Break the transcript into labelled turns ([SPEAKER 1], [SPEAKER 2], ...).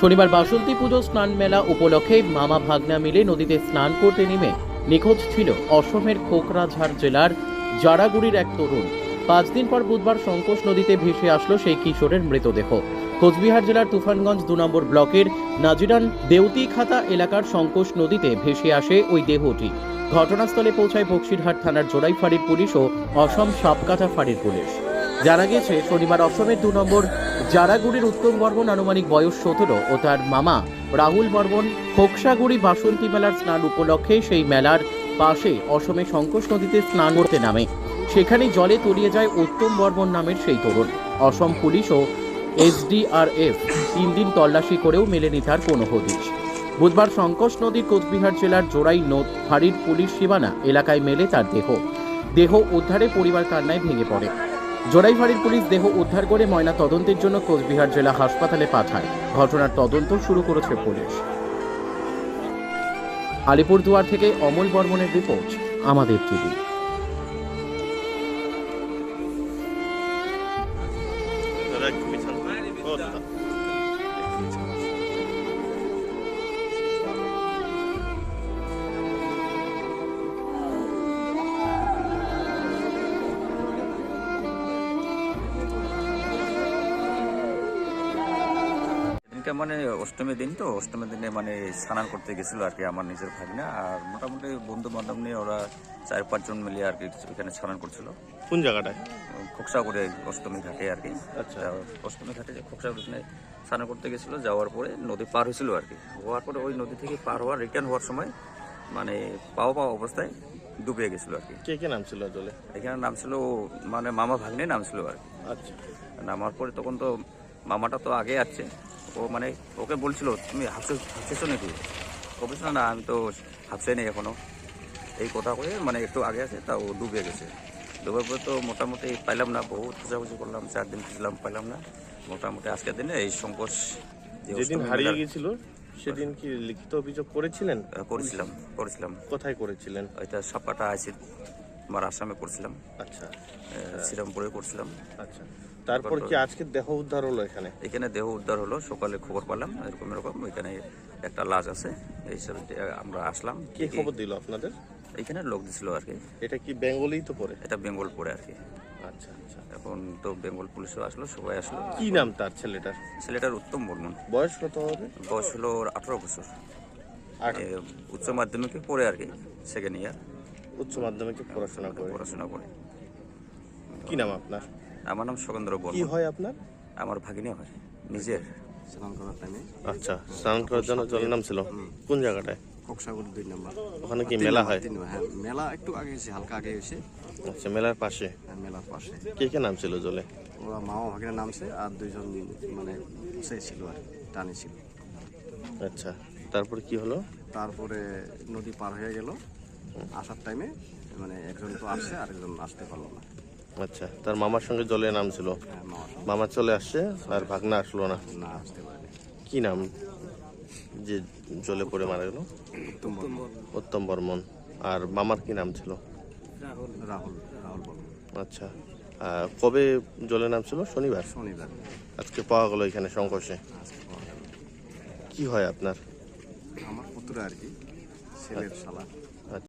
[SPEAKER 1] শনিবার বাসন্তী পুজো স্নান মেলা উপলক্ষে মামা ভাগনা মিলে নদীতে স্নান করতে নেমে নিখোঁজ ছিল অসমের কোকরাঝাড় জেলার জারাগুড়ির এক তরুণ। পাঁচ দিন পর বুধবার সংকোষ নদীতে ভেসে আসলো সেই কিশোরের মৃতদেহ। কোচবিহার জেলার তুফানগঞ্জ দু নম্বর ব্লকের নাজিরান দেউতিখাতা এলাকার সংকোষ নদীতে ভেসে আসে ওই দেহটি। ঘটনাস্থলে পৌঁছায় বক্সিরহাট থানার জোড়াই পুলিশ ও অসম সাপকাটা ফাঁড়ির পুলিশ। জানা গেছে শনিবার অসমের দু নম্বর জারাগুড়ির উত্তম বর্মন আনুমানিক বয়স সতেরো ও তার মামা রাহুল বর্মন খোকসাগুড়ি বাসন্তী মেলার স্নান উপলক্ষে সেই মেলার পাশে অসমে সংকোষ নদীতে স্নান করতে নামে। সেখানে জলে তলিয়ে যায় উত্তম বর্মন নামের সেই তরুণ। অসম পুলিশ ও এসডিআরএফ তিন দিন তল্লাশি করেও মেলেনি তার কোনো হদিশ। বুধবার সংকোষ নদীর কোচবিহার জেলার জোড়াই নদ ফাঁড়ির পুলিশ সীমানা এলাকায় মেলে তার দেহ। দেহ উদ্ধারে পরিবার কান্নায় ভেঙে পড়ে। জোড়াইফাড়ির পুলিশ দেহ উদ্ধার করে ময়না তদন্তের জন্য কোচবিহার জেলা হাসপাতালে পাঠায়। ঘটনার তদন্ত শুরু করেছে পুলিশ। আলিপুরদুয়ার থেকে অমল বর্মনের রিপোর্ট, আমাদের টিভি।
[SPEAKER 2] এদিনকে মানে অষ্টমীর দিন তো অষ্টমীর দিনে মানে স্নান করতে গেছিল আর কি আমার নিজের ভাগনা। আর মোটামুটি বন্ধু বান্ধব নিয়ে ওরা চার পাঁচজন মিলিয়ে আর কি এখানে স্নান করছিল।
[SPEAKER 3] কোন জায়গাটায়?
[SPEAKER 2] খোকসা করে অষ্টমী ঘাটে আর কি।
[SPEAKER 3] আচ্ছা।
[SPEAKER 2] অষ্টমী ঘাটে যে খোকসা ওখানে স্নান করতে গেছিল যাওয়ার পরে নদী পার হয়েছিল আর কি। হওয়ার পরে ওই নদী থেকে পার হওয়ার রিটার্ন হওয়ার সময় মানে পাওয়া পাওয়া অবস্থায় ডুবে গেছিল আর কি।
[SPEAKER 3] কে কে নাম ছিল জলে
[SPEAKER 2] এখানে নাম ছিল মানে মামা ভাগ্নে নাম ছিল আর কি।
[SPEAKER 3] আচ্ছা।
[SPEAKER 2] নামার পরে তখন তো মামাটা তো আগে আছে। ও মানে ওকে বলছিল তুমি হাফসে হাফসেছো নাকি? ও বলছিল না আমি তো হাফসে নেই এখনও। এই কথা করে মানে একটু আগে আছে তা ও ডুবে গেছে। ডুবার পরে তো মোটামুটি পাইলাম না বহুত খোঁজাখুঁজি করলাম চার দিন খুঁজলাম পাইলাম না। মোটামুটি আজকের দিনে এই সংকোচ
[SPEAKER 3] যেদিন হারিয়ে গেছিল সেদিন কি লিখিত অভিযোগ করেছিলেন?
[SPEAKER 2] করেছিলাম করেছিলাম।
[SPEAKER 3] কোথায় করেছিলেন?
[SPEAKER 2] ওইটা সাপাটা আইসি আমার আসামে করছিলাম
[SPEAKER 3] আচ্ছা।
[SPEAKER 2] শ্রীরামপুরে করছিলাম
[SPEAKER 3] আচ্ছা। তারপর কি আজকে দেহ উদ্ধার হলো এখানে?
[SPEAKER 2] এখানে দেহ উদ্ধার হলো সকালে খবর পেলাম এরকম এরকম এখানে একটা লাশ আছে এই হিসাবে আমরা আসলাম।
[SPEAKER 3] কে খবর দিল আপনাদের?
[SPEAKER 2] এখানে লোক দিছিল আর কি।
[SPEAKER 3] এটা কি বেঙ্গলেই তো পড়ে?
[SPEAKER 2] এটা বেঙ্গল পড়ে আর কি।
[SPEAKER 3] আচ্ছা আচ্ছা।
[SPEAKER 2] এখন তো বেঙ্গল পুলিশও আসলো সবাই আসলো।
[SPEAKER 3] কি নাম তার ছেলেটার?
[SPEAKER 2] ছেলেটার উত্তম বর্মন।
[SPEAKER 3] বয়স কত হবে?
[SPEAKER 2] বয়স হলো আঠারো বছর। উচ্চ মাধ্যমিকে পড়ে আর কি সেকেন্ড ইয়ার
[SPEAKER 3] উচ্চ মাধ্যমিকে পড়াশোনা করে।
[SPEAKER 2] পড়াশোনা করে।
[SPEAKER 3] কি নাম আপনার?
[SPEAKER 2] আমার নাম সগেন্দ্র
[SPEAKER 3] কি
[SPEAKER 2] বর্মন
[SPEAKER 3] হয় আপনার?
[SPEAKER 2] আমার ভাগিনী হয় নিজের।
[SPEAKER 3] আচ্ছা স্নান করার জন্য জলের নাম ছিল? কোন জায়গাটায়?
[SPEAKER 4] কক্সাগর দুই নম্বর।
[SPEAKER 3] ওখানে কি মেলা হয়?
[SPEAKER 4] তিন নম্বর, হ্যাঁ মেলা একটু আগে এসে হালকা আগে এসে।
[SPEAKER 3] আচ্ছা মেলার পাশে?
[SPEAKER 4] হ্যাঁ, মেলার পাশে।
[SPEAKER 3] কে কে নাম ছিল জলে?
[SPEAKER 4] ওরা মামা ভাগিনা নামছে আর দুইজন মানে সে ছিল আর কি, টানে ছিল।
[SPEAKER 3] আচ্ছা তারপর কি হলো?
[SPEAKER 4] তারপরে নদী পার হয়ে গেল আসার টাইমে মানে একজন তো আসছে আর একজন আসতে পারল না।
[SPEAKER 3] আচ্ছা তার মামার সঙ্গে জলে নাম ছিল
[SPEAKER 4] হ্যাঁ
[SPEAKER 3] মামা চলে আসছে আর ভাগনা আসলো না।
[SPEAKER 4] না আসতে পারেনি।
[SPEAKER 3] কি নাম? যে জলে পড়ে মারা গেল?
[SPEAKER 4] উত্তম বর্মন,
[SPEAKER 3] আর মামার কি নাম ছিল?
[SPEAKER 4] রাহুল রাহুল বর্মন।
[SPEAKER 3] আচ্ছা কবে জলে নাম ছিল শনিবার?
[SPEAKER 4] শনিবার।
[SPEAKER 3] আজকে পাওয়া গেল এখানে
[SPEAKER 4] সংঘর্ষে।
[SPEAKER 3] কি হয় আপনার?
[SPEAKER 4] আমার পুত্র আর কি ছেলের শালা।